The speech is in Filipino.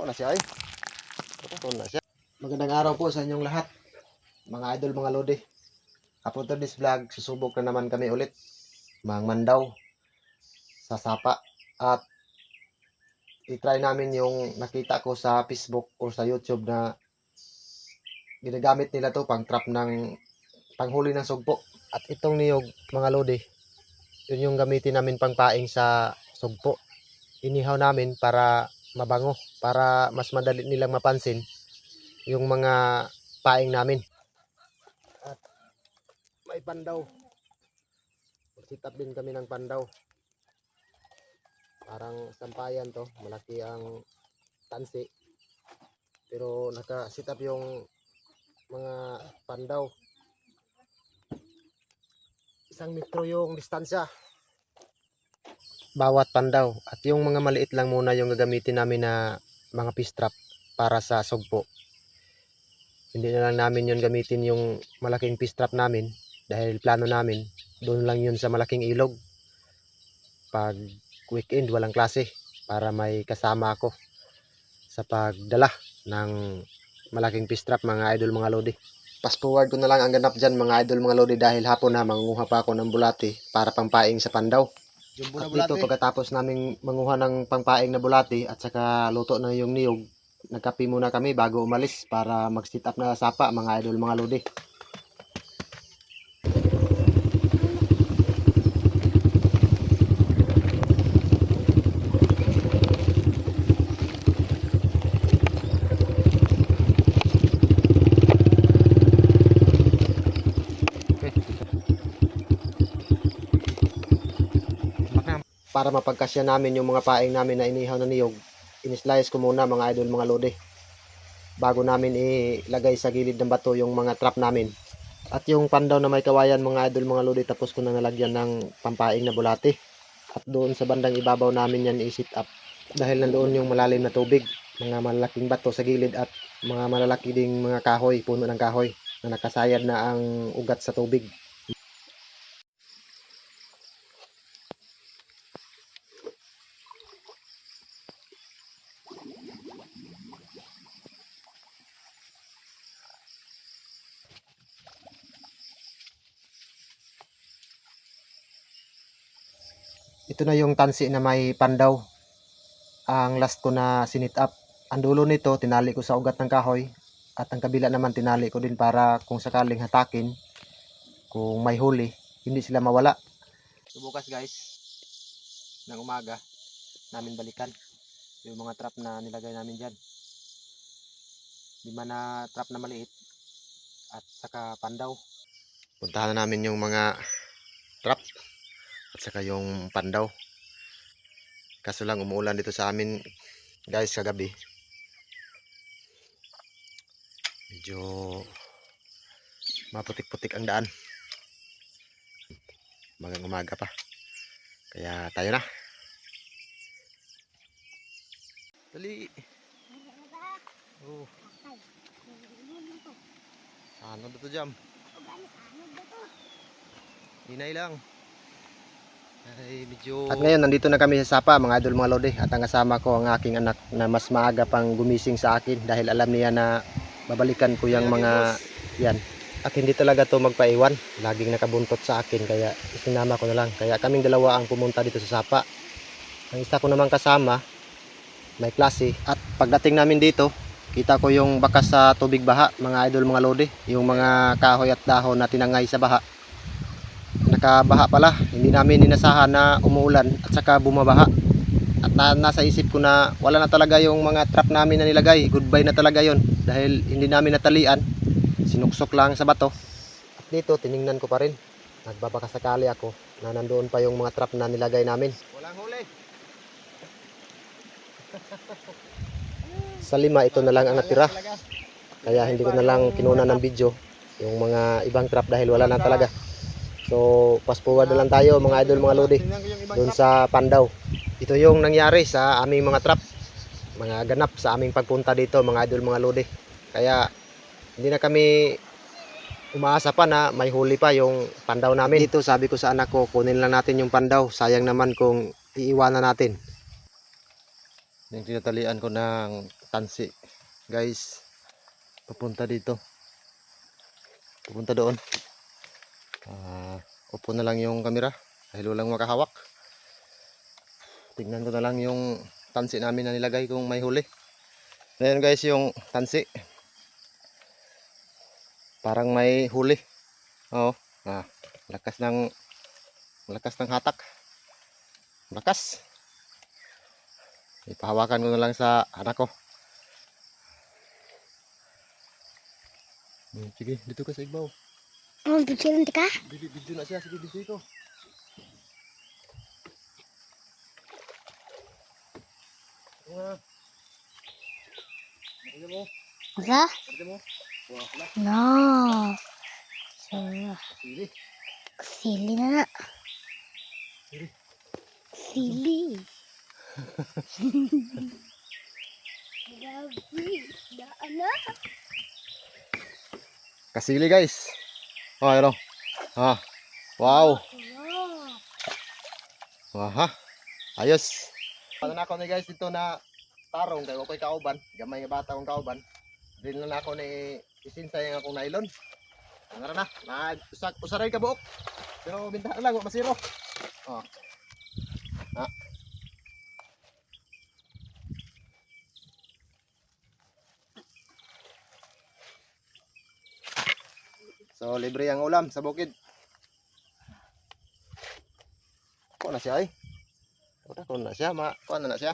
Ako na siya ay. Ako na siya. Magandang araw po sa inyong lahat. Mga idol, mga lodi. After this vlog, susubok na naman kami ulit. Mang mandaw sa sapa. At i-try namin yung nakita ko sa Facebook o sa YouTube na ginagamit nila to pang trap ng panghuli ng sugpo. At itong niyog, mga lodi, yun yung gamitin namin pang paing sa sugpo. Inihaw namin para mabango, para mas madali nilang mapansin yung mga paing namin. At may pandaw. Sit up din kami ng pandaw. Parang sampayan to, malaki ang tansi. Pero naka-sit up yung mga pandaw. Isang metro yung distansya. Bawat pandaw. At yung mga maliit lang muna yung gagamitin namin na mga fish trap para sa sugpo. Hindi na lang namin yun gamitin yung malaking fish trap namin dahil plano namin doon lang yun sa malaking ilog. Pag weekend walang klase para may kasama ako sa pagdala ng malaking fish trap mga idol mga lodi. Fast forward ko na lang ang ganap dyan mga idol mga lodi dahil hapon na mangunguha pa ako ng bulati para pampaing sa pandaw. At dito pagkatapos namin manguha ng pangpaing na bulati at saka luto na yung niyog, nagkape muna kami bago umalis para mag-sit up na sapa mga idol mga lodi. Para mapagkasya namin yung mga paing namin na inihaw na niyog, inislice ko muna mga idol mga lodi. Bago namin ilagay sa gilid ng bato yung mga trap namin. At yung pandaw na may kawayan mga idol mga lodi tapos ko na nalagyan ng pampaing na bulati. At doon sa bandang ibabaw namin yan i-sit up. Dahil nandoon yung malalim na tubig, mga malalaking bato sa gilid at mga malalaki ding mga kahoy, puno ng kahoy na nakasayad na ang ugat sa tubig. Ito na yung tansi na may pandaw. Ang last ko na sinit up. Ang dulo nito, tinali ko sa ugat ng kahoy. At ang kabila naman, tinali ko din para kung sakaling hatakin, kung may huli, hindi sila mawala. So guys, ng umaga, namin balikan yung mga trap na nilagay namin dyan. Lima na trap na maliit at saka pandaw. Puntahan na namin yung mga trap at saka yung pandaw. Kaso lang umuulan dito sa amin guys kagabi. Medyo maputik-putik ang daan. Magang umaga pa. Kaya tayo na. Dali. Oh. Ano dito jam? Hinay lang ay, medyo... At ngayon, nandito na kami sa Sapa, mga idol mga lodi. At ang kasama ko, ang aking anak na mas maaga pang gumising sa akin dahil alam niya na babalikan ko yung mga yan. At hindi talaga to magpaiwan. Laging nakabuntot sa akin, kaya isinama ko na lang. Kaya kaming dalawa ang pumunta dito sa Sapa. Ang isa ko naman kasama, may klase. At pagdating namin dito, kita ko yung bakas sa tubig baha, mga idol mga lodi. Yung mga kahoy at dahon na tinangay sa baha nakabaha pala. Hindi namin inasahan na umuulan at saka bumabaha. At na, nasa isip ko na wala na talaga yung mga trap namin na nilagay. Goodbye na talaga yon dahil hindi namin natalian. Sinuksok lang sa bato. At dito tiningnan ko pa rin. Nagbabakasakali ako na nandoon pa yung mga trap na nilagay namin. Walang huli. Sa lima ito na lang ang natira. Kaya hindi ko na lang kinuna ng video yung mga ibang trap dahil wala na talaga So, fast forward na lang tayo mga idol, mga lodi. Doon sa Pandaw. Ito yung nangyari sa aming mga trap. Mga ganap sa aming pagpunta dito, mga idol, mga lodi. Kaya, hindi na kami umaasa pa na may huli pa yung pandaw namin. Dito, sabi ko sa anak ko, kunin lang natin yung pandaw. Sayang naman kung iiwanan natin. Yung tinatalian ko ng tansi. Guys, papunta dito. Papunta doon. Ah, upo na lang yung camera dahil walang makahawak. Tingnan ko na lang yung tansi namin na nilagay kung may huli. Ngayon guys, yung tansi. Parang may huli. Oo. Ah, lakas ng lakas ng hatak. Lakas. Ipahawakan ko na lang sa anak ko. Hmm, sige, dito ka sa ibaw. Oh, bigyan ka? Video, video na siya. Sige, video ito. Ito nga. Ito mo. Wala? Ito mo. Wah, wala. No. So, Sili. sili na na. Sili. Sili. Grabe. Daan na. Kasili guys. Oh, ayun. oh. Ah. Wow. Aha. Ayos. Ano na ako ni guys dito na tarong kay ako'y kauban. Gamay bata akong kauban. Din na ako ni isinsay nga akong nylon. Ang na, na usak usaray ka buok. Pero binta na lang, masiro. Oh. So, libre ang ulam sa bukid. Kuha na siya ay. Kuha na siya, ma. Kuha na na siya.